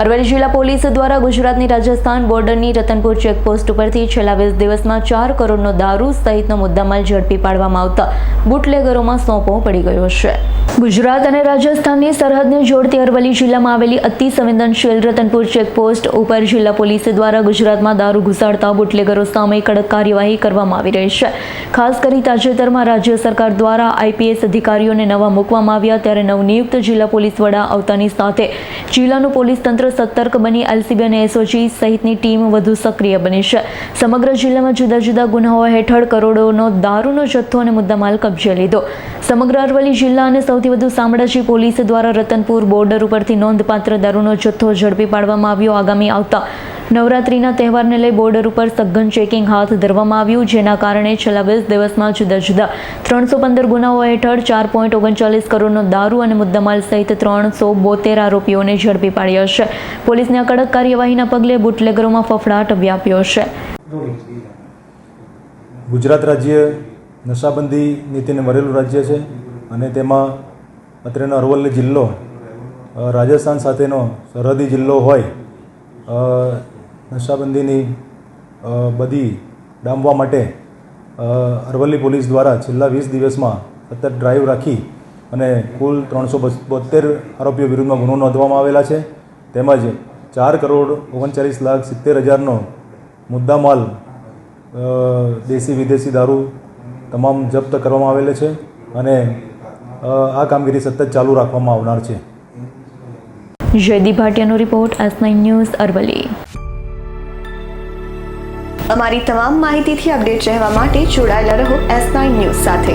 અરવલ્લી જિલ્લા પોલીસ દ્વારા ગુજરાતની રાજસ્થાન બોર્ડરની રતનપુર ચેકપોસ્ટ ઉપરથી છેલ્લા વીસ દિવસમાં ચાર કરોડનો દારૂ સહિતનો મુદ્દામાલ ઝડપી પાડવામાં આવતા બુટલેગરોમાં સોંપો પડી ગયો છે. ગુજરાત અને રાજસ્થાનની સરહદને જોડતી અરવલ્લી જિલ્લામાં આવેલી અતિ સંવેદનશીલ રતનપુર ચેકપોસ્ટ ઉપર જિલ્લા પોલીસ દ્વારા ગુજરાતમાં દારૂ ઘુસાડતા બુટલેગરો સામે કડક કાર્યવાહી કરવામાં આવી રહી છે. ખાસ કરી તાજેતરમાં રાજ્ય સરકાર દ્વારા આઈપીએસ અધિકારીઓને નવા મૂકવામાં આવ્યા ત્યારે નવનિયુક્ત જિલ્લા પોલીસ વડા આવતાની સાથે જિલ્લાનું પોલીસ તંત્ર સતર્ક બની એલસીબી અને એસઓજી સહિતની ટીમ વધુ સક્રિય બની છે. સમગ્ર જિલ્લામાં જુદા જુદા ગુનાઓ હેઠળ કરોડોનો દારૂનો જથ્થો અને મુદ્દામાલ કબજે લીધો. સમગ્ર અરવલ્લી જિલ્લા અને સૌથી વધુ શામળાજી પોલીસ દ્વારા રતનપુર બોર્ડર ઉપરથી નોંધપાત્ર દારૂનો જથ્થો ઝડપી પાડવામાં આવ્યો. આગામી આવતા નવરાત્રિના તહેવારને લઈ બોર્ડર ઉપર સઘન ચેકિંગ હાથ ધરવામાં આવ્યું, જેના કારણે છેલ્લા વીસ દિવસમાં જુદા જુદા ત્રણસો પંદર ગુનાઓ હેઠળ ચાર પોઈન્ટ ઓગણચાલીસ કરોડનો દારૂ અને મુદ્દામાલ સહિત ત્રણસો બોતેર આરોપીઓને ઝડપી પાડ્યા છે. પોલીસની કડક કાર્યવાહીના પગલે બુટલેગરોમાં ફફડાટ વ્યાપ્યો છે. ગુજરાત રાજ્ય નશાબંધી નીતિને મરેલું રાજ્ય છે. અને તેમાં અત્રેનો અરવલ્લી જિલ્લો રાજસ્થાન સાથેનો સરહદી જિલ્લો હોય નશાબંધીની બધી ડામવા માટે અરવલ્લી પોલીસ દ્વારા છેલ્લા વીસ દિવસમાં સતત ડ્રાઈવ રાખી અને કુલ ત્રણસો બોતેર આરોપીઓ વિરુદ્ધમાં ગુનો નોંધવામાં આવેલા છે. તેમજ ચાર કરોડ ઓગણચાલીસ લાખ સિત્તેર હજારનો મુદ્દામાલ દેશી વિદેશી દારૂ તમામ જપ્ત કરવામાં આવેલ છે અને આ કામગીરી સતત ચાલુ રાખવામાં આવનાર છે. Jaydeep ભાટિયાનો report S nine news Aravalli અમારી તમામ માહિતીથી અપડેટ રહેવા માટે જોડાયેલા રહો એસ નાઇન ન્યૂઝ સાથે.